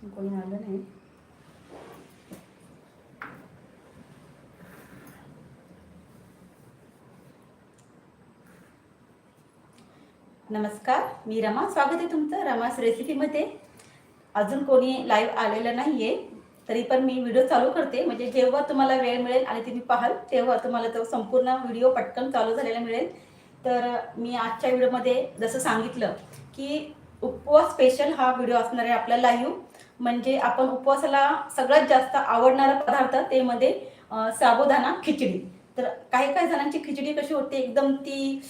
कोणी आलं नाही. नमस्कार मी रमा. स्वागत आहे तुमचं रमास रेसिपीमध्ये अजून कोणी लाईव्ह आलेलं नाही आहे तरी पण मी व्हिडिओ चालू करते. म्हणजे जेव्हा तुम्हाला वेळ मिळेल आणि तुम्ही पाहाल तेव्हा तुम्हाला तो संपूर्ण व्हिडिओ पटकन चालू झालेला मिळेल. तर मी आजच्या व्हिडिओमध्ये जसं सांगितलं की उपवास स्पेशल हा व्हिडिओ असणार आहे आपला लाईव्ह म्हणजे आपण उपवासाला सगळ्यात जास्त आवडणारा पदार्थ ते मध्ये साबुदाणा खिचडी. तर काही काही जणांची खिचडी कशी होते एकदम ती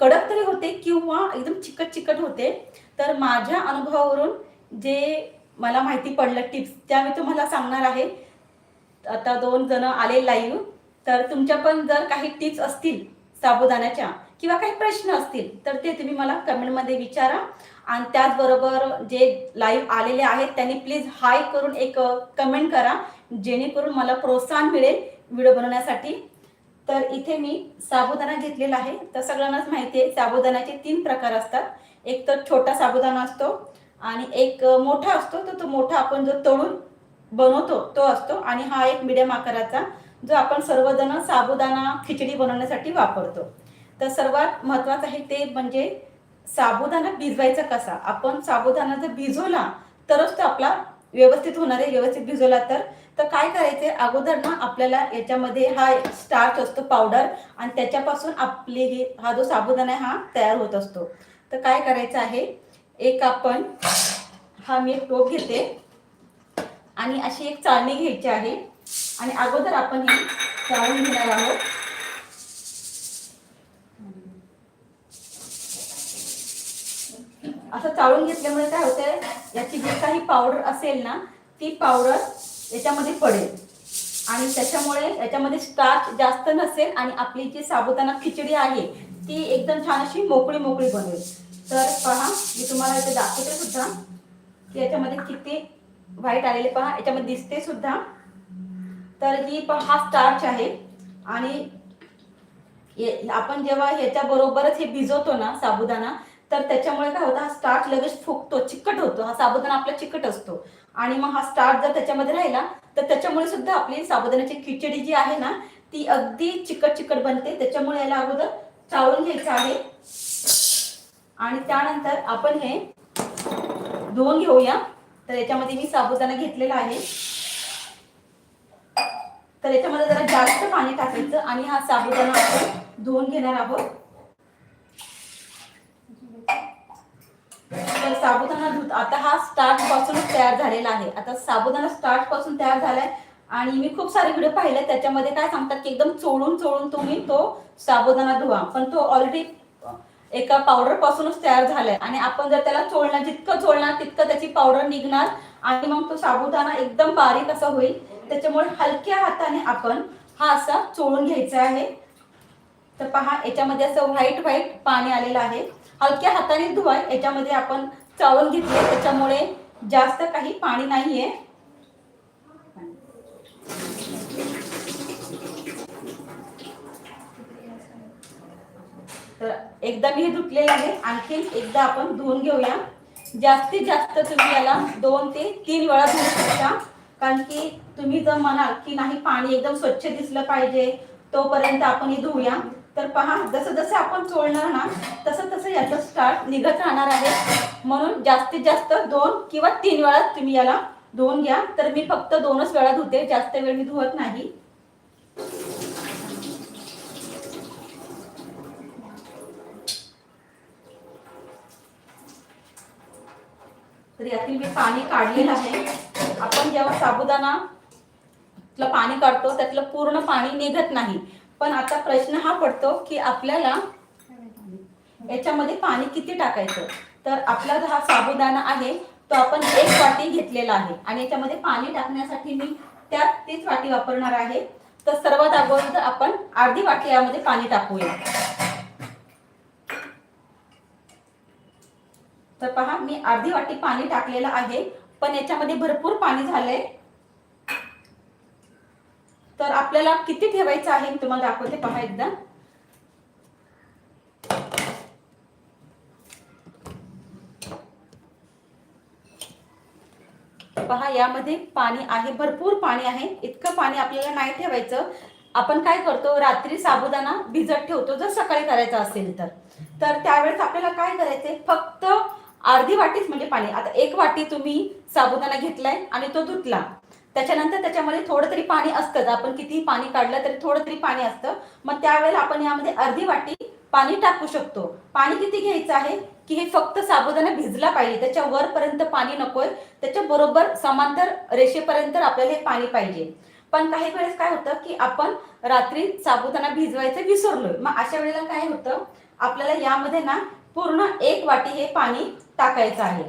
कडक तरी होते किंवा एकदम चिकट चिकट होते. तर माझ्या अनुभवावरून जे मला माहिती पडलं टिप्स त्या मी तुम्हाला सांगणार आहे. आता दोन जण आले लाईव्ह तर तुमच्या पण जर काही टिप्स असतील साबुदाण्याच्या किंवा काही प्रश्न असतील तर ते तुम्ही मला कमेंटमध्ये विचारा. आणि त्याचबरोबर जे लाईव्ह आलेले आहेत त्यांनी प्लीज हाय करून एक कमेंट करा जेणेकरून मला प्रोत्साहन मिळेल व्हिडिओ बनवण्यासाठी. तर इथे मी साबुदाणा घेतलेला आहे. तर सगळ्यांनाच माहिती आहे साबुदाण्याचे तीन प्रकार असतात. एक तर छोटा साबुदाणा असतो आणि एक मोठा असतो. तर तो मोठा आपण जो तळून बनवतो तो असतो. आणि हा एक मिडियम आकाराचा जो आपण सर्वजण साबुदाणा खिचडी बनवण्यासाठी वापरतो. तर सर्वात महत्त्वाचं आहे ते म्हणजे साबुदाणा भिजवायचा कसा? आपण साबुदाणा जर भिजवला तरच तो आपला व्यवस्थित होणार आहे व्यवस्थित भिजवला तर. तर काय करायचे? अगोदर ना आपल्याला याच्यामध्ये हा स्टार्च असतो पावडर आणि त्याच्यापासून आपले हे हा जो साबुदाणा आहे हा तयार होत असतो. तर काय करायचं आहे? एक आपण हा मी एक टोप घेते. आणि अशी एक चाळणी घ्यायची आहे. आणि अगोदर आपण ही चाळून घेणार आहोत. असं चाळून घेतल्यामुळे काय होतंय याची जी काही पावडर असेल ना ती पावडर याच्यामध्ये पडेल. आणि त्याच्यामुळे याच्यामध्ये स्टार्च जास्त नसेल आणि आपली जी साबुदाणा खिचडी आहे ती एकदम छान अशी मोकळी मोकळी बनेल. तर पहा मी तुम्हाला इथे दाखवते सुद्धा की याच्यामध्ये किती व्हाईट आलेले पहा याच्यामध्ये दिसते सुद्धा. तर ही पहा हा स्टार्च आहे. आणि आपण जेव्हा ह्याच्या बरोबरच हे भिजवतो ना साबुदाणा तर त्याच्यामुळे काय होतं हा स्टार्च लगेच फुगतो चिकट होतो. हा साबुदाणा आपला चिकट असतो. आणि मग हा स्टार्च जर त्याच्यामध्ये राहिला तर त्याच्यामुळे सुद्धा आपली साबुदाण्याची खिचडी जी आहे ना ती अगदी चिकट चिकट बनते. त्याच्यामुळे याला अगोदर चाळून घ्यायचं आहे. आणि त्यानंतर आपण हे धुवून घेऊया. तर याच्यामध्ये मी साबुदाणा घेतलेला आहे. तर याच्यामध्ये जरा जास्त पाणी टाकायचं आणि हा साबुदाणा आपण धुवून घेणार आहोत. तर साबुदाणा दूध. आता हा स्टार्ट पासूनच तयार झालेला आहे. आता साबुदाणा स्टार्च पासून तयार झालाय. आणि मी खूप सारे व्हिडिओ पाहिले त्याच्यामध्ये काय सांगतात की एकदम चोळून चोळून तुम्ही तो साबुदाणा धुवा. पण तो ऑलरेडी एका पावडर पासूनच तयार झालाय. आणि आपण जर त्याला चोळणार जितकं चोळणार तितकं त्याची पावडर निघणार. आणि मग तो साबुदाणा एकदम बारीक असा होईल. त्याच्यामुळे हलक्या हाताने आपण हा असा चोळून घ्यायचा आहे. तर पहा याच्यामध्ये असं व्हाईट व्हाईट पाणी आलेलं आहे. हलक्या हाताने धुवा याच्यामध्ये आपण चाळून घेतले त्याच्यामुळे जास्त काही पाणी नाहीये. तर एकदा मी हे धुतलेलं आहे आणखीन एकदा आपण धुवून घेऊया. जास्तीत जास्त तुम्ही याला दोन ते तीन वेळा धुवू शकता कारण की तुम्ही जर म्हणाल की नाही पाणी एकदम स्वच्छ दिसलं पाहिजे तोपर्यंत आपण हे धुवूया तर पहा जसं जसं आपण चोळणार ना तसं तसं याचं स्टार्ट निघत राहणार आहे. म्हणून जास्तीत जास्त दोन किंवा तीन वेळा तुम्ही याला धुवून घ्या. तर मी फक्त दोनच वेळा धुते जास्त वेळ मी धुवत नाही. तर यातील मी पाणी काढलेलं आहे. आपण जेव्हा साबुदाणा पाणी काढतो त्यातलं पूर्ण पाणी निघत नाही. पण आता प्रश्न हा पडतो की आपल्याला याच्यामध्ये पाणी किती टाकायचं? तर आपला जो हा साबुदाणा आहे तो आपण एक वाटी घेतलेला आहे. आणि याच्यामध्ये पाणी टाकण्यासाठी मी त्यात तीच वाटी वापरणार आहे. तर सर्वात अगोदर आपण अर्धी वाटी यामध्ये पाणी टाकूया. तर पहा मी अर्धी वाटी पाणी टाकलेलं आहे पण याच्यामध्ये भरपूर पाणी झालंय तर आपल्याला किती ठेवायचं आहे? तुम्हाला दाखवते पहा एकदा. पहा यामध्ये पाणी आहे. भरपूर पाणी आहे. इतकं पाणी आपल्याला नाही ठेवायचं. आपण काय करतो? रात्री साबुदाणा भिजत ठेवतो जर सकाळी करायचं असेल तर. तर त्यावेळेस आपल्याला काय करायचंय? फक्त अर्धी वाटीच म्हणजे पाणी. आता एक वाटी तुम्ही साबुदाणा घेतलाय आणि तो धुतला. त्याच्यानंतर त्याच्यामध्ये थोडं तरी पाणी असतंच आपण कितीही पाणी काढलं तरी थोडं तरी पाणी असतं. मग त्यावेळेला आपण यामध्ये अर्धी वाटी पाणी टाकू शकतो. पाणी किती घ्यायचं आहे? की हे फक्त साबुदाणा भिजला पाहिजे. त्याच्या वरपर्यंत पाणी नकोय. त्याच्या बरोबर समांतर रेषेपर्यंत आपल्याला हे पाणी पाहिजे. पण काही वेळेस काय होतं की आपण रात्री साबुदाणा भिजवायचं विसरलोय. मग अशा वेळेला काय होतं? आपल्याला यामध्ये ना पूर्ण एक वाटी हे पाणी टाकायचं आहे.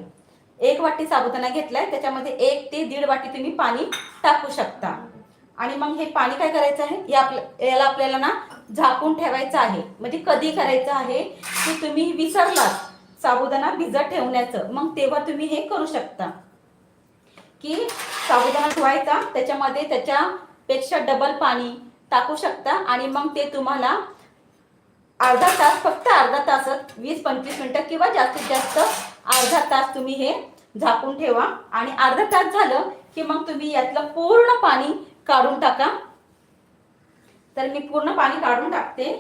एक वाटी साबुदाणा घेतलाय त्याच्यामध्ये एक ते दीड वाटी तुम्ही पाणी टाकू शकता. आणि मग हे पाणी काय करायचं आहे? या याला आपल्याला ना झाकून ठेवायचं आहे. म्हणजे कधी करायचं आहे? की तुम्ही विसरलात साबुदाणा भिजत ठेवण्याचं. मग तेव्हा तुम्ही हे करू शकता. की साबुदाणा धुवायचा त्याच्यामध्ये त्याच्यापेक्षा डबल पाणी टाकू शकता आणि मग ते तुम्हाला अर्धा तास फक्त अर्धा तासात वीस पंचवीस मिनटं किंवा जास्तीत जास्त अर्धा तास तुम्ही हे झाकून ठेवा आणि अर्धा तास झालं की मग तुम्ही यातलं पूर्ण पाणी काढून टाका. तर मी पूर्ण पाणी काढून टाकते.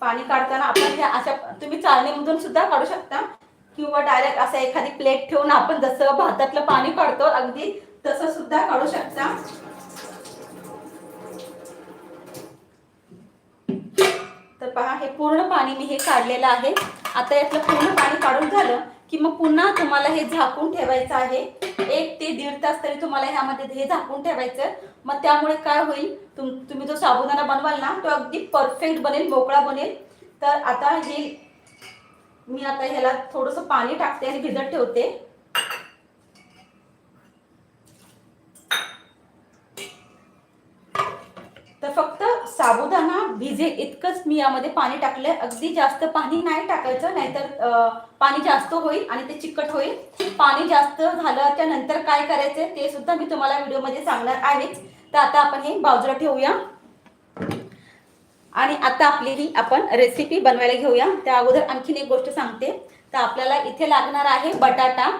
पाणी काढताना आपण अशा तुम्ही चालणीमधून सुद्धा काढू शकता. किंवा डायरेक्ट असं एखादी प्लेट ठेवून आपण जसं भातातलं पाणी काढतो अगदी तसं सुद्धा काढू शकता. तर पहा हे पूर्ण पाणी मी हे काढलेलं आहे. आता यातलं पूर्ण पाणी काढून झालं की मग पुन्हा तुम्हाला हे झाकून ठेवायचं आहे. एक ते दीड तास तरी तुम्हाला ह्यामध्ये हे झाकून ठेवायचं. मग त्यामुळे काय होईल? तुम तुम्ही जो साबुदाणा बनवाल ना तो अगदी परफेक्ट बनेल मोकळा बनेल. तर आता हे मी आता ह्याला थोडंसं पाणी टाकते आणि भिजत ठेवते तर फक्त जे इतकंच मी यामध्ये पाणी टाकलंय. अगदी जास्त पाणी नाही टाकायचं नाहीतर पाणी जास्त होईल आणि ते चिकट होईल. पाणी जास्त झाल्याच्यानंतर काय करायचं ते सुद्धा मी तुम्हाला व्हिडिओमध्ये सांगणार आहेच. तर आता आपण हे बाजूला ठेवूया. आणि आता आपली ही आपण रेसिपी बनवायला घेऊया. त्या अगोदर आणखीन एक गोष्ट सांगते. तर आपल्याला इथे लागणार आहे बटाटा.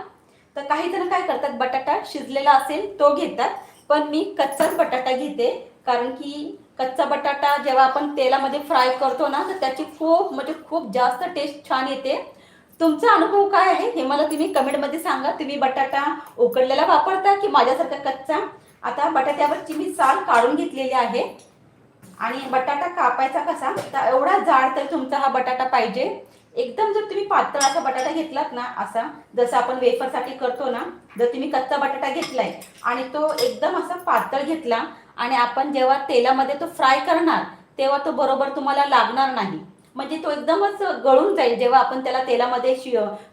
तर काही जण काय करतात बटाटा शिजलेला असेल तो घेतात. पण मी कच्चाच बटाटा घेते. कारण की कच्चा बटाटा जेव्हा आपण तेलामध्ये फ्राय करतो ना तर त्याची खूप म्हणजे खूप जास्त टेस्ट छान येते. तुमचा अनुभव काय आहे? हे मला तुम्ही कमेंटमध्ये सांगा. तुम्ही बटाटा उकडलेला वापरता की माझ्यासारखा कच्चा? आता बटाट्यावरची मी साल काढून घेतलेली आहे. आणि बटाटा कापायचा कसा? तर एवढा जाड तर तुमचा हा बटाटा पाहिजे. एकदम जर तुम्ही पातळ असा बटाटा घेतलात ना असा जसं आपण वेफरसाठी करतो ना जर तुम्ही कच्चा बटाटा घेतलाय आणि तो एकदम असा पातळ घेतला आणि आपण जेव्हा तेलामध्ये तो फ्राय करणार तेव्हा तो बरोबर तुम्हाला लागणार नाही. म्हणजे तो एकदमच गळून जाईल. जेव्हा आपण त्याला तेलामध्ये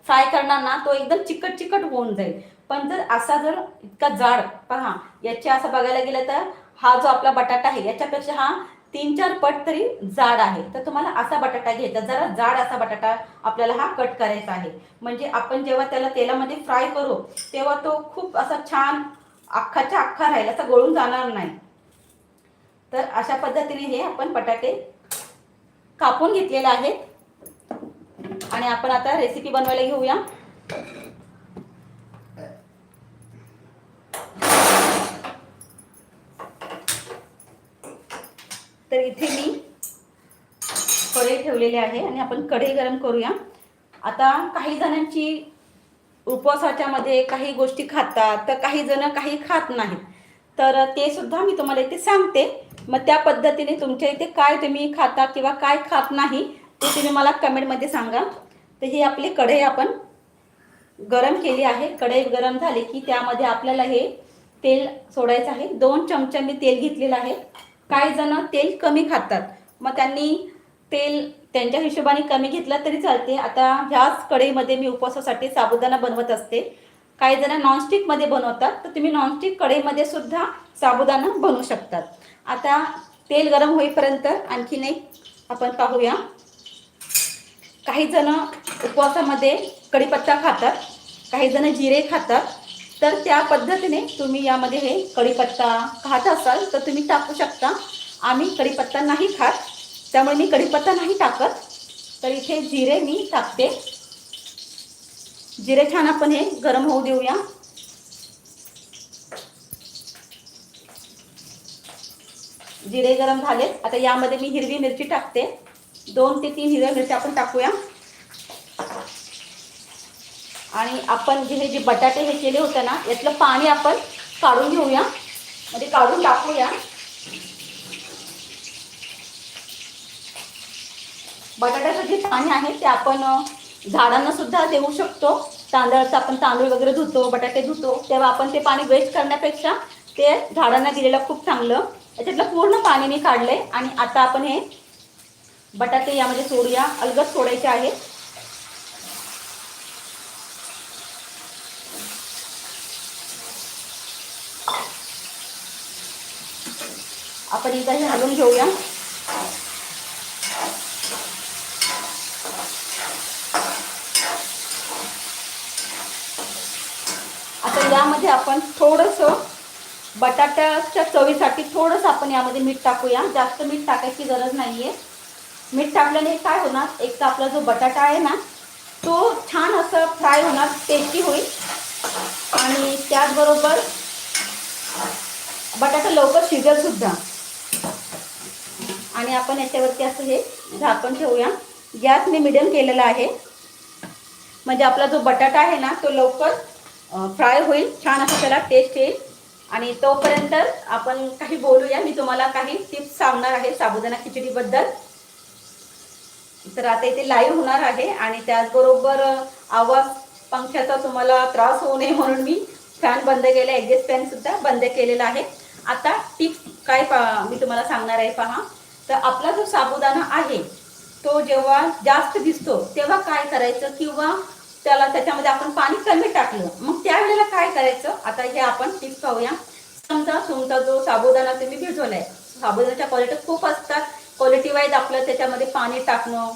फ्राय करणार ना तो एकदम चिकट चिकट होऊन जाईल. पण जर असा जर इतका जाड पहा याचे असं बघायला गेलं तर हा जो आपला बटाटा आहे याच्यापेक्षा हा तीन चार पट तरी जाड आहे. तर तुम्हाला असा बटाटा घ्यायचा. जरा जाड असा बटाटा आपल्याला हा कट करायचा आहे. म्हणजे आपण जेव्हा त्याला तेलामध्ये फ्राय करू तेव्हा तो खूप असा छान अख्खाच्या अख्खा राहील असा गळून जाणार नाही. तर अशा पद्धतीने हे आपण बटाटे कापून घेतलेले आहेत. आणि आपण आता रेसिपी बनवायला घेऊया. तर इथे मी कढई ठेवलेली आहे आणि आपण कढई गरम करूया. आता काही जणांची उपवासाच्यामध्ये काही गोष्टी खातात तर काही जण काही खात नाहीत. तर ते सुद्धा मी तुम्हाला इथे सांगते. मग त्या पद्धतीने तुमच्या इथे काय तुम्ही खाता किंवा काय खात नाही ते तुम्ही मला कमेंटमध्ये सांगा. तर ही आपली कढई आपण गरम केली आहे. कढई गरम झाली की त्यामध्ये आपल्याला हे तेल सोडायचं आहे. दोन चमचे मी तेल घेतलेलं आहे. काही जण तेल कमी खातात. मग त्यांनी तेल त्यांच्या हिशोबाने कमी घेतलं तरी चालते. आता ह्याच कढईमध्ये मी उपवासासाठी साबुदाणा बनवत असते. काही जण नॉनस्टिकमध्ये बनवतात. तर तुम्ही नॉनस्टिक कढईमध्ये सुद्धा साबुदाणा बनवू शकतात. आता तेल गरम होईपर्यंत आणखीन एक आपण पाहूया. काही जण उपवासामध्ये कढीपत्ता खातात काही जण जिरे खातात. तर त्या पद्धतीने तुम्ही यामध्ये हे कढीपत्ता खात असाल तर तुम्ही टाकू शकता. आम्ही कढीपत्ता नाही खात त्यामुळे मी कढीपत्ता नाही टाकत. तर इथे जिरे मी टाकते. जिरे छान आपण हे गरम होऊ देऊया. जिरे गरम झाले आता यामध्ये मी हिरवी मिरची टाकते. दोन ते तीन हिरव्या मिरच्या आपण टाकूया. आणि आपण जे हे जे बटाटे हे केले होते ना यातलं पाणी आपण काढून घेऊया. म्हणजे काढून टाकूया. बटाट्याचं जे पाणी आहे ते आपण झाडांना सुद्धा देऊ शकतो. तांदळाचं आपण तांदूळ वगैरे धुतो बटाटे धुतो. तेव्हा आपण ते पाणी वेस्ट करण्यापेक्षा ते झाडांना दिलेलं खूप चांगलं. याच्यातलं पूर्ण पाणी मी काढलंय. आणि आता आपण हे बटाटे यामध्ये सोडूया. अलगद सोडायचे आहे. आपण एकदा हे हलवून घेऊया. आता यामध्ये आपण थोडंसं बटाट्याच्या चवीसाठी थोडंसं आपण यामध्ये मीठ टाकूया. जास्त मीठ टाकायची गरज नाही आहे मीठ टाकल्याने काय होणार? एक तर आपला जो बटाटा आहे ना तो छान असं फ्राय होणार टेस्टी होईल. आणि त्याचबरोबर बटाटा लवकर शिजेल सुद्धा. आणि आपण याच्यावरती असं हे झाकण ठेवूया. गॅस मी मिडियम केलेला आहे. म्हणजे आपला जो बटाटा आहे ना तो लवकर फ्राय होईल. छान असं त्याला टेस्ट येईल. आणि तोपर्यंत आपण काही बोलूया. मी तुम्हाला काही टिप्स सांगणार आहे साबुदाणा खिचडीबद्दल. तर आता इथे लाईव्ह होणार आहे आणि त्याचबरोबर आवाज पंख्याचा तुम्हाला त्रास होऊ नये म्हणून मी फॅन बंद केला. एक्झेस्ट फॅन सुद्धा बंद केलेला आहे. आता टिप्स काय पा मी तुम्हाला सांगणार आहे पहा. तर आपला जो साबुदाणा आहे तो जेव्हा जास्त दिसतो तेव्हा काय करायचं? किंवा त्याला त्याच्यामध्ये आपण पाणी कमी टाकलं. मग त्यावेळेला काय करायचं? आता हे आपण टिप्स पाहूया. समजा तुमचा जो साबुदाणा तुम्ही भिजवलाय साबुदाण्याच्या क्वालिटी खूप असतात. क्वालिटी वाईज आपलं त्याच्यामध्ये पाणी टाकणं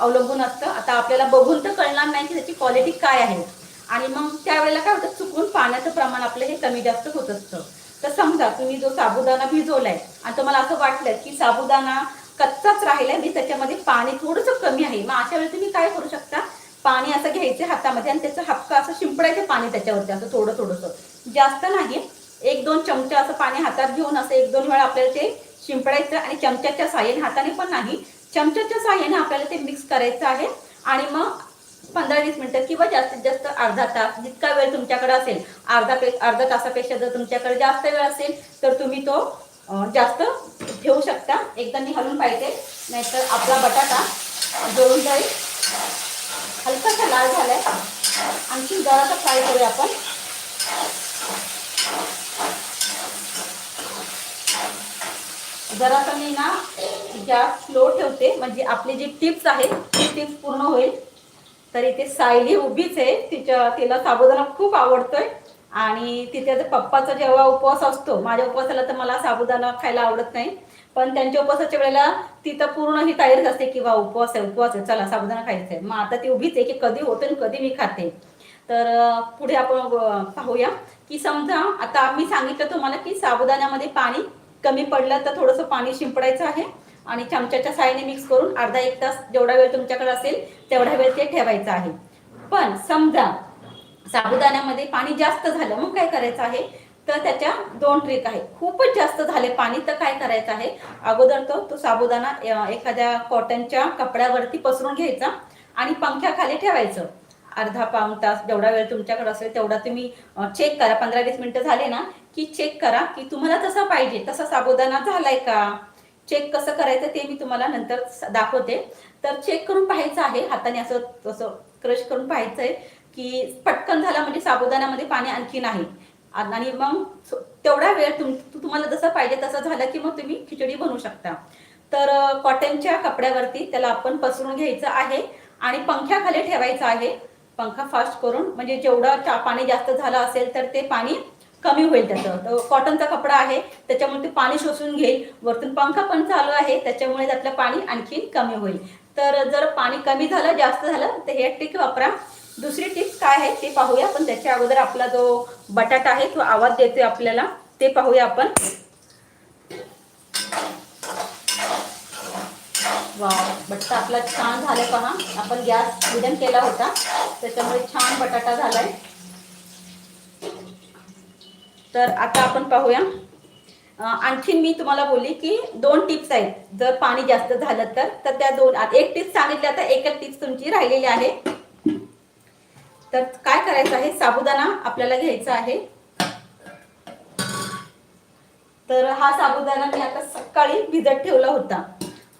अवलंबून असतं. आता आपल्याला बघून तर कळणार नाही की त्याची क्वालिटी काय आहे. आणि मग त्यावेळेला काय होतं? चुकून पाण्याचं प्रमाण आपलं हे कमी जास्त होत असतं. तर समजा तुम्ही जो साबुदाणा भिजवलाय आणि तुम्हाला असं वाटलं की साबुदाणा कच्चाच राहिलाय मी त्याच्यामध्ये पाणी थोडंसं कमी आहे. मग अशा वेळी तुम्ही काय करू शकता? पाणी असं घ्यायचं हातामध्ये आणि त्याचं हपका असं शिंपडायचं पाणी त्याच्यावरती असं थोडं थोडंसं. जास्त नाही. एक दोन चमचा असं पाणी हातात घेऊन असं एक दोन वेळा आपल्याला ते शिंपडायचं आणि चमच्याच्या साह्याने हाताने पण नाही. चमच्याच्या साह्याने आपल्याला ते मिक्स करायचं आहे. आणि मग पंधरा वीस मिनटं किंवा जास्तीत जास्त अर्धा तास जितका वेळ तुमच्याकडे असेल अर्धा पे अर्धा तासापेक्षा जर तुमच्याकडे जास्त वेळ असेल तर तुम्ही तो जास्त ठेवू शकता. एकदा मी हलून पाहिजे नाहीतर आपला बटाटा जळून जाईल. हलकासा लाल झालाय. आणखी जरासा फ्राय करूया आपण. जरासा मी ना गॅस स्लो ठेवते. म्हणजे आपली जी टिप्स आहे ती टिप्स पूर्ण होईल. तर इथे सायली उभीच आहे. तिच्या तिला साबुदाणा खूप आवडतोय. आणि तिच्या पप्पाचा जेव्हा उपवास असतो माझ्या उपवासाला तर मला साबुदाणा खायला आवडत नाही. पण त्यांच्या उपवासाच्या वेळेला तिथं पूर्ण ही तयारीच असते की वा उपवास आहे उपवास आहे चला साबुदाणा खायचं आहे. मग आता ती उभीच आहे की कधी होते आणि कधी मी खाते. तर पुढे आपण पाहूया की समजा आता आम्ही सांगितलं तुम्हाला की साबुदाण्यामध्ये पाणी कमी पडलं तर थोडंसं पाणी शिंपडायचं आहे आणि चमच्याच्या साहाय्याने मिक्स करून अर्धा एक तास जेवढा वेळ तुमच्याकडे असेल तेवढा वेळ ते ठेवायचं आहे. पण समजा साबुदाण्यामध्ये पाणी जास्त झालं मग काय करायचं आहे? तर त्याच्या दोन ट्रिक आहे खूपच जास्त झाले. पाणी तर काय करायचं आहे? अगोदर तो तो साबुदाणा एखाद्या कॉटनच्या कपड्यावरती पसरून घ्यायचा आणि पंख्याखाली ठेवायचं. अर्धा पाऊण तास जेवढा वेळ तुमच्याकडे असेल तेवढा तुम्ही चेक करा. पंधरा वीस मिनिटं झाले ना की चेक करा की तुम्हाला तसा पाहिजे. तसा साबुदाणा झालाय का? चेक कसं करायचं ते मी तुम्हाला नंतर दाखवते. तर चेक करून पाहायचं आहे. हाताने असं असं क्रश करून पाहायचं आहे की पटकन झाला म्हणजे साबुदाण्यामध्ये पाणी आणखी नाही. आणि मग तेवढा वेळ तुम तुम्हाला जसं पाहिजे तसं झालं की मग तुम्ही खिचडी बनवू शकता. तर कॉटनच्या कपड्यावरती त्याला आपण पसरून घ्यायचं आहे आणि पंख्याखाली ठेवायचं आहे. पंखा फास्ट करून म्हणजे जेवढं चा- पाणी जास्त झालं असेल तर ते पाणी कमी होईल त्याचं. तर कॉटनचा कपडा आहे त्याच्यामुळे ते पाणी शोषून घेईल. वरतून पंखा पण चालू आहे त्याच्यामुळे त्यातलं पाणी आणखी कमी होईल. तर जर पाणी कमी झालं जास्त झालं तर हे टिक वापरा. दुसरी टिप्स काय आहे ते पाहूया. पण त्याच्या अगोदर आपला जो बटाटा आहे तो आवाज देतोय आपल्याला. ते पाहूया आपण. वा बटाटा आपला छान झालाय पहा. आपण गॅस मिडियम केला होता. त्याच्यामुळे छान बटाटा झालाय. तर आता आपण पाहूया. आणखीन मी तुम्हाला बोलली की दोन टिप्स आहेत. जर पाणी जास्त झालं तर तर त्या दोन एक टिप्स सांगितली आता एकच एक टिप्स तुमची राहिलेली आहे. तर काय करायचं आहे? साबुदाणा आपल्याला घ्यायचा आहे. तर हा साबुदाणा मी आता सकाळी भिजत ठेवला होता.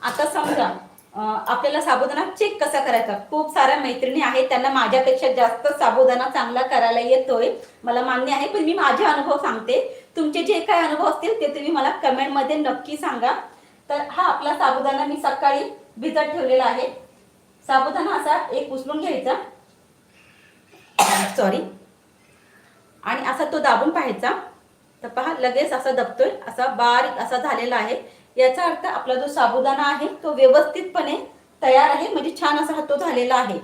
आता समजा आपल्याला साबुदाणा चेक कसा करायचा? खूप साऱ्या मैत्रिणी आहेत त्यांना माझ्यापेक्षा जास्त साबुदाणा चांगला करायला येतोय. मला मान्य आहे पण मी माझे अनुभव सांगते. तुमचे जे काय अनुभव असतील ते तुम्ही मला कमेंटमध्ये नक्की सांगा. तर हा आपला साबुदाणा मी सकाळी भिजत ठेवलेला आहे. साबुदाणा असा एक उचलून घ्यायचा. सॉरी आणि असा तो दाबून पाहायचा. तर पहा लगेच असा दबतोय असा बारीक असा झालेला आहे. याचा अर्थ आपला जो साबुदाणा आहे तो व्यवस्थितपणे तयार आहे म्हणजे छान असा हा तो झालेला आहे.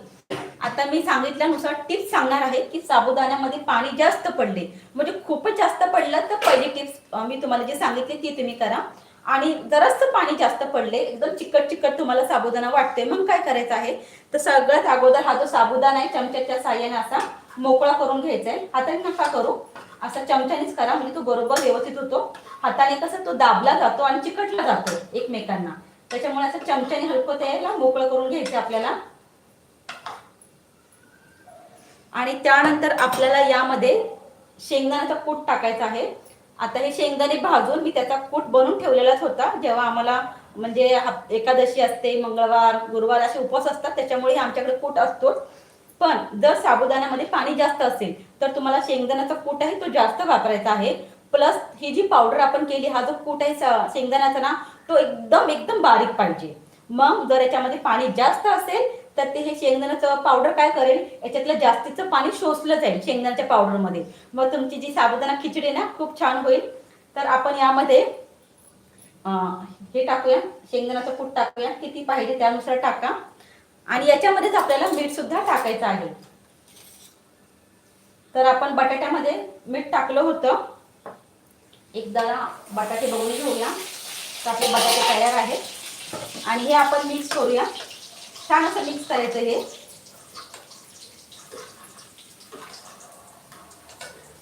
आता मी सांगितल्यानुसार टिप्स सांगणार आहे की साबुदाण्यामध्ये पाणी जास्त पडले. म्हणजे खूपच जास्त पडलं तर पहिली टिप्स मी तुम्हाला जी सांगितली ती तुम्ही करा. आणि जरासं पाणी जास्त पडले एकदम चिकट चिकट तुम्हाला साबुदाणा वाटते मग काय करायचं आहे? तर सगळ्यात अगोदर हा जो साबुदाणा आहे चमच्याच्या साह्याने असा मोकळा करून घ्यायचा आहे हाताने नका करू. असा चमच्यानेच करा म्हणजे तो बरोबर व्यवस्थित होतो. हाताने कसं तो दाबला जातो आणि चिकटला जातो एकमेकांना. त्याच्यामुळे असं चमच्याने हलकं त्याला मोकळं करून घ्यायचं आपल्याला. आणि त्यानंतर आपल्याला यामध्ये शेंगदाण्याचा कूट टाकायचा आहे. आता हे शेंगदाणे भाजून मी त्याचा कूट बनवून ठेवलेलाच होता. जेव्हा आम्हाला म्हणजे एकादशी असते मंगळवार गुरुवार असे उपवास असतात त्याच्यामुळे आमच्याकडे कूट असतो पण जर साबुदाण्यामध्ये पाणी जास्त असेल तर तुम्हाला शेंगदाण्याचा कूट आहे तो जास्त वापरायचा आहे. प्लस ही जी पावडर आपण केली हा जो कूट आहे शेंगदाण्याचा ना तो एकदम एकदम बारीक पाहिजे. मग जर याच्यामध्ये पाणी जास्त असेल तर ते हे शेंगदाण्याचं पावडर काय करेल याच्यातलं जास्तीचं पाणी शोषलं जाईल शेंगदाण्याच्या पावडरमध्ये. मग तुमची जी साबुदाणा खिचडी आहे ना खूप छान होईल. तर आपण यामध्ये हे टाकूया. शेंगदाण्याचं कूट टाकूया. किती पाहिजे त्यानुसार टाका. आणि याच्यामध्येच आपल्याला मीठ टाकायचं आहे. तर आपण बटाट्यामध्ये मीठ टाकलं होतं. एकदा बटाटे बघून घेऊया. तर आपले बटाटे तयार आहेत. आणि हे आपण मिक्स करूया. छान असं मिक्स करायचं हे.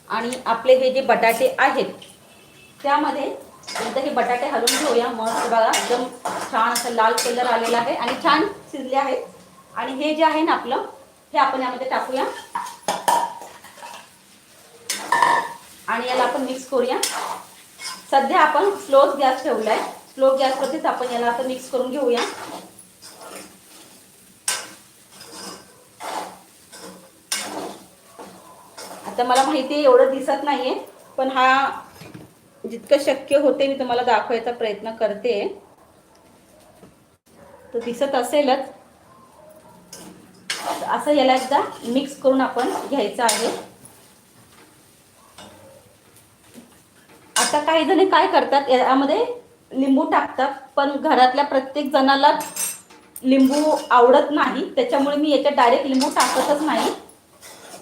आणि आपले हे जे बटाटे आहेत त्यामध्ये नंतर हे बटाटे हलवून घेऊया. मस्त बघा एकदम छान असं लाल कलर आलेला आहे आणि छान शिजले आहेत. आणि हे जे आहे ना आपलं हे आपण यामध्ये टाकूया. आणि याला आपण मिक्स करूया. सध्या आपण स्लो गॅस ठेवलाय. स्लो गॅसवरतीच आपण याला आता मिक्स करून घेऊया. आता मला माहिती आहे एवढं दिसत नाहीये पण हा जितकं शक्य होते मी तुम्हाला दाखवायचा प्रयत्न करते. तो दिसत असेलच. असं याला एकदा मिक्स करून आपण घ्यायचं आहे. आता काही जणी काय करतात यामध्ये लिंबू टाकतात पण घरातल्या प्रत्येक जणाला लिंबू आवडत नाही त्याच्यामुळे मी याच्यात डायरेक्ट लिंबू टाकतच नाही.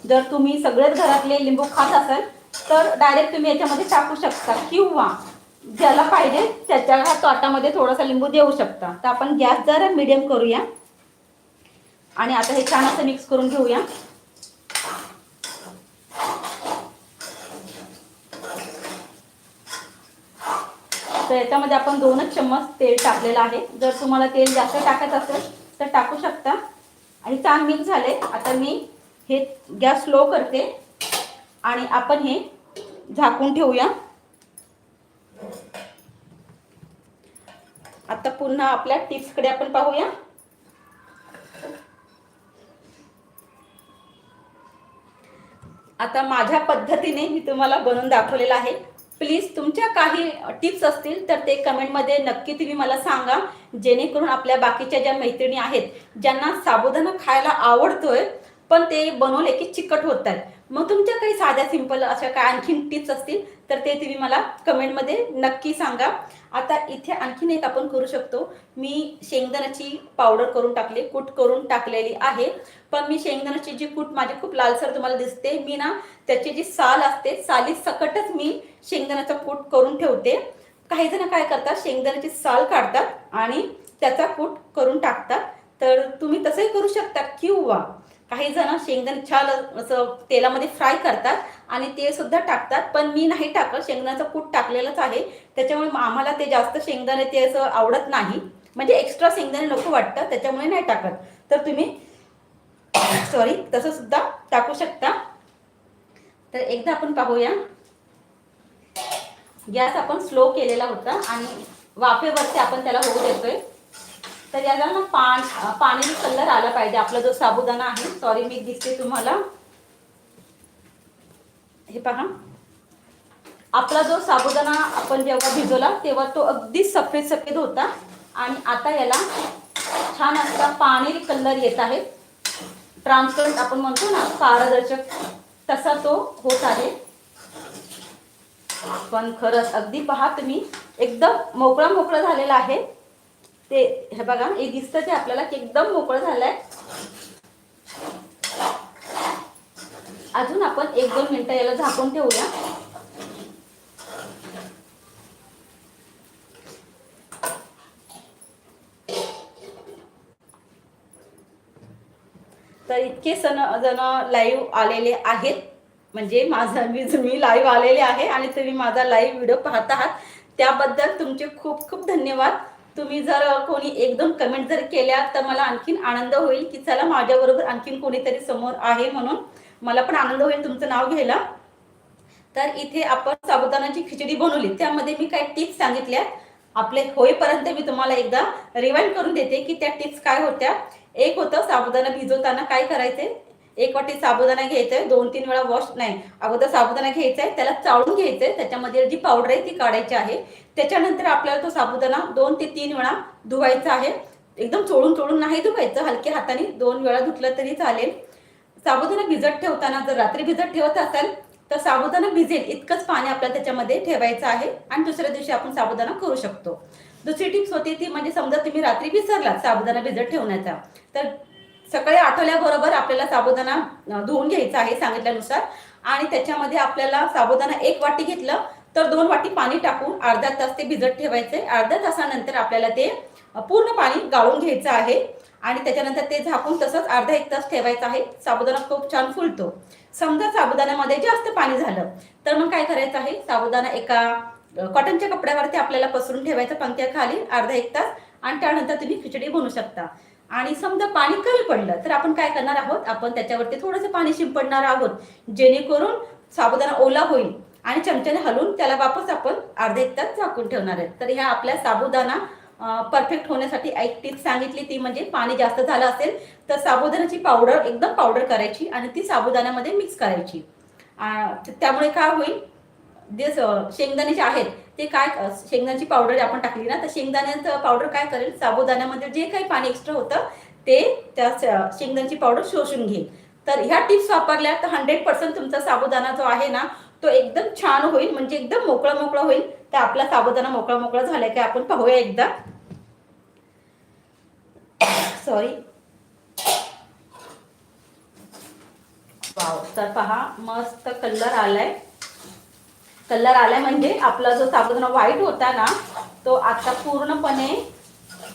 जर तुम्ही सगळेच घरातले लिंबू खात असाल तर डायरेक्ट तुम्ही याच्यामध्ये टाकू शकता किंवा ज्याला पाहिजे त्याच्या ताटामध्ये थोडासा लिंबू देऊ शकता. तर आपण गॅस जरा मिडियम करूया. आणि आता हे छान असं मिक्स करून घेऊया. तर याच्यामध्ये आपण दोनच चम्मच तेल टाकलेलं आहे. जर तुम्हाला तेल जास्त टाकायचं असेल तर टाकू शकता. आणि छान मिक्स झाले आता मी हे गॅस स्लो करते. आणि आपण हे झाकून ठेवूया. आता पुन्हा आपल्या टिप्सकडे आपण पाहूया. आता माझ्या पद्धतीने मी तुम्हाला बनवून दाखवलेलं आहे. प्लीज तुमच्या काही टिप्स असतील तर ते कमेंटमध्ये नक्की तुम्ही मला सांगा. जेणेकरून आपल्या बाकीच्या ज्या मैत्रिणी आहेत ज्यांना साबुदाणा खायला आवडतोय पण ते बनवले की चिकट होत आहेत. मग तुमच्या काही साध्या सिंपल अशा काय आणखीन टिप्स असतील तर ते तुम्ही मला कमेंटमध्ये नक्की सांगा. आता इथे आणखीन एक आपण करू शकतो. मी शेंगदाण्याची पावडर करून टाकली कूट करून टाकलेली आहे. पण मी शेंगदाण्याची जी कूट माझी खूप लालसर तुम्हाला दिसते. मी ना त्याची जी साल असते साली सकटच मी शेंगदाण्याचा कूट करून ठेवते. काही जण काय करतात शेंगदाण्याची साल काढतात आणि त्याचा कूट करून टाकतात. तर तुम्ही तसंही करू शकता किंवा काही जण शेंगदाणे छान असं तेलामध्ये फ्राय करतात आणि ते सुद्धा टाकतात. पण मी नाही टाकत. शेंगदाण्याचं कूट टाकलेलंच आहे. त्याच्यामुळे आम्हाला ते जास्त शेंगदाणे ते असं आवडत नाही. म्हणजे एक्स्ट्रा शेंगदाणे नको वाटतं. त्याच्यामुळे नाही टाकत. तर तुम्ही सॉरी तसं सुद्धा टाकू शकता. तर एकदा आपण पाहूया. गॅस आपण स्लो केलेला होता आणि वाफेवरती आपण त्याला होऊ देतोय. तर याला ना पान पाण्याचा कलर आला पाहिजे. आपला जो साबुदाणा आहे सॉरी मी दिसते तुम्हाला. हे पहा. आपला जो साबुदाणा आपण जेव्हा भिजवला तेव्हा तो अगदी सफेद सफेद होता. आणि आता याला छान असा पाणी कलर येत आहे. ट्रान्सपरंट आपण म्हणतो ना पारदर्शक तसा तो होत आहे. पण खरंच अगदी पहा तुम्ही एकदम मोकळा मोकळा झालेला आहे. ते हे बघा हे दिसतं ते आपल्याला एकदम मोकळं झालंय. अजून आपण एक दोन मिनिटं याला झाकून ठेवूया. तर इतके सण जण लाईव्ह आलेले आहेत. म्हणजे माझा मी मी लाईव्ह आलेले आहे आणि तुम्ही माझा लाईव्ह व्हिडिओ पाहत आहात. त्याबद्दल तुमचे खूप खूप धन्यवाद. तुम्ही जर कोणी एक दोन कमेंट जर केल्या तर मला आणखीन आनंद होईल की चला माझ्याबरोबर आणखीन कोणीतरी समोर आहे म्हणून. मला पण आनंद होईल तुमचं नाव घ्यायला. तर इथे आपण साबुदाणाची खिचडी बनवली. त्यामध्ये मी काही टिप्स सांगितल्या. आपले होईपर्यंत मी तुम्हाला एकदा रिवाइंड करून देते की त्या टिप्स काय होत्या. एक होतं साबुदाणा भिजवताना काय करायचे? एक वाटी साबुदाणा घ्यायचा आहे दोन तीन वेळा वॉश नाही अगोदर साबुदाणा घ्यायचा आहे त्याला चाळून घ्यायचं आहे त्याच्यामध्ये जी पावडर आहे ती काढायची आहे. त्याच्यानंतर आपल्याला तो साबुदाणा दोन ते तीन वेळा धुवायचा आहे. एकदम चोळून चोळून नाही धुवायचं हलक्या हाताने दोन वेळा धुतलं तरी चालेल. साबुदाणा भिजत ठेवताना जर रात्री भिजत ठेवत असाल तर साबुदाणा भिजेल इतकंच पाणी आपल्याला त्याच्यामध्ये ठेवायचं आहे आणि दुसऱ्या दिवशी आपण साबुदाणा करू शकतो. दुसरी टिप्स होती ती म्हणजे समजा तुम्ही रात्री विसरलात साबुदाणा भिजत ठेवण्याचा तर सकाळी आठवल्याबरोबर आपल्याला साबुदाणा धुवून घ्यायचा आहे सांगितल्यानुसार. आणि त्याच्यामध्ये आपल्याला साबुदाणा एक वाटी घेतलं तर दोन वाटी पाणी टाकून अर्धा तास ते भिजत ठेवायचे. अर्ध्या तासानंतर आपल्याला ते पूर्ण पाणी गाळून घ्यायचं आहे. आणि त्याच्यानंतर ते झाकून तसंच अर्धा एक तास ठेवायचं आहे. साबुदाणा खूप छान फुलतो. समजा साबुदाण्यामध्ये जास्त पाणी झालं तर मग काय करायचं आहे? साबुदाणा एका कॉटनच्या कपड्यावरती आपल्याला पसरून ठेवायचं पंख्याखाली अर्धा एक तास. आणि त्यानंतर तुम्ही खिचडी बनवू शकता. आणि समजा पाणी कमी पडलं तर आपण काय करणार आहोत? आपण त्याच्यावरती थोडंसं पाणी शिंपडणार आहोत. जेणेकरून साबुदाणा ओला होईल आणि चमच्याने हलवून त्याला वापस आपण अर्धा एक तास झाकून ठेवणार आहेत. तर ह्या आपल्या साबुदाणा परफेक्ट होण्यासाठी एक टिप सांगितली ती म्हणजे पाणी जास्त झालं असेल तर साबुदाण्याची पावडर एकदम पावडर करायची आणि ती साबुदाण्यामध्ये मिक्स करायची. त्यामुळे काय होईल? जे शेंगदाणे जे आहेत ते काय शेंगदाण्याची पावडर आपण टाकली ना तर शेंगदाण्याचं पावडर काय करेल? साबुदाण्यामध्ये जे काही पाणी एक्स्ट्रा होतं ते त्या शेंगदाण्याची पावडर शोषून घेईल. तर ह्या टिप्स वापरल्या तर हंड्रेड पर्सेंट तुमचा साबुदाणा जो आहे ना तो एकदम छान होईल म्हणजे एकदम मोकळा मोकळा होईल. तर आपला साबुदाणा मोकळा मोकळा झालाय की आपण पाहूया एकदा. सॉरी तर पहा मस्त कलर आलाय. कलर आलाय म्हणजे आपला जो साबुदाणा व्हाईट होता ना तो आता पूर्णपणे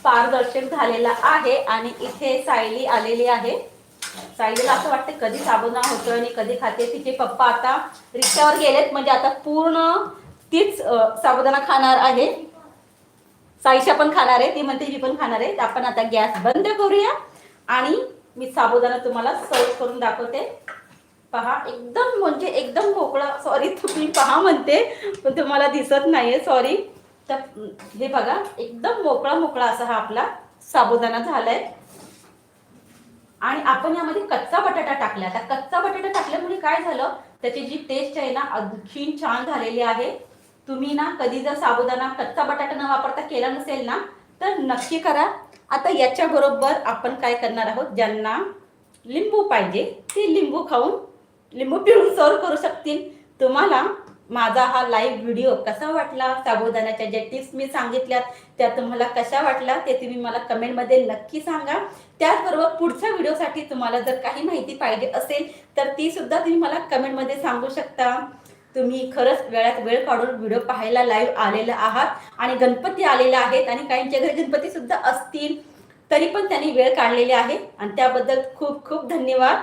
पारदर्शक झालेला आहे आणि इथे सायली आलेली आहे. सायलीला असं वाटतं कधी साबुदाणा होतोय आणि कधी खाते. तिचे पप्पा आता रिक्षावर गेलेत म्हणजे आता पूर्ण तीच साबुदाणा खाणार आहे. साईशा पण खाणार आहे ती म्हणते ही पण खाणार आहे. आपण आता गॅस बंद करूया आणि मी साबुदाणा तुम्हाला सर्व करून दाखवते. पहा एकदम म्हणजे एकदम मोकळा सॉरी तुम्ही पहा म्हणते पण तुम्हाला दिसत नाहीये सॉरी तर हे बघा एकदम मोकळा मोकळा असा हा आपला साबुदाणा झालाय. आणि आपण यामध्ये कच्चा बटाटा टाकला. आता कच्चा बटाटा टाकल्यामुळे काय झालं? त्याची जी टेस्ट आहे ना आणखीन छान झालेली आहे. तुम्ही ना कधी जर साबुदाणा कच्चा बटाटा न वापरता केला नसेल ना तर नक्की करा. आता याच्या बरोबर आपण काय करणार आहोत? ज्यांना लिंबू पाहिजे ते लिंबू खाऊन लिंबू पिळून सर्व करू शकतील. तुम्हाला माझा हा लाईव्ह व्हिडिओ कसा वाटला? साबुदाण्याच्या ज्या टिप्स मी सांगितल्यात त्या तुम्हाला कशा वाटल्या ते तुम्ही मला कमेंटमध्ये नक्की सांगा. त्याचबरोबर पुढच्या व्हिडिओसाठी तुम्हाला जर काही माहिती पाहिजे असेल तर ती सुद्धा तुम्ही मला कमेंटमध्ये सांगू शकता. तुम्ही खरंच वेळात वेळ काढून व्हिडिओ पाहायला लाईव्ह आलेला आहात आणि गणपती आलेले आहेत आणि काहींच्या घरी गणपती सुद्धा असतील तरी पण त्यांनी वेळ काढलेली आहे. आणि त्याबद्दल खूप खूप धन्यवाद.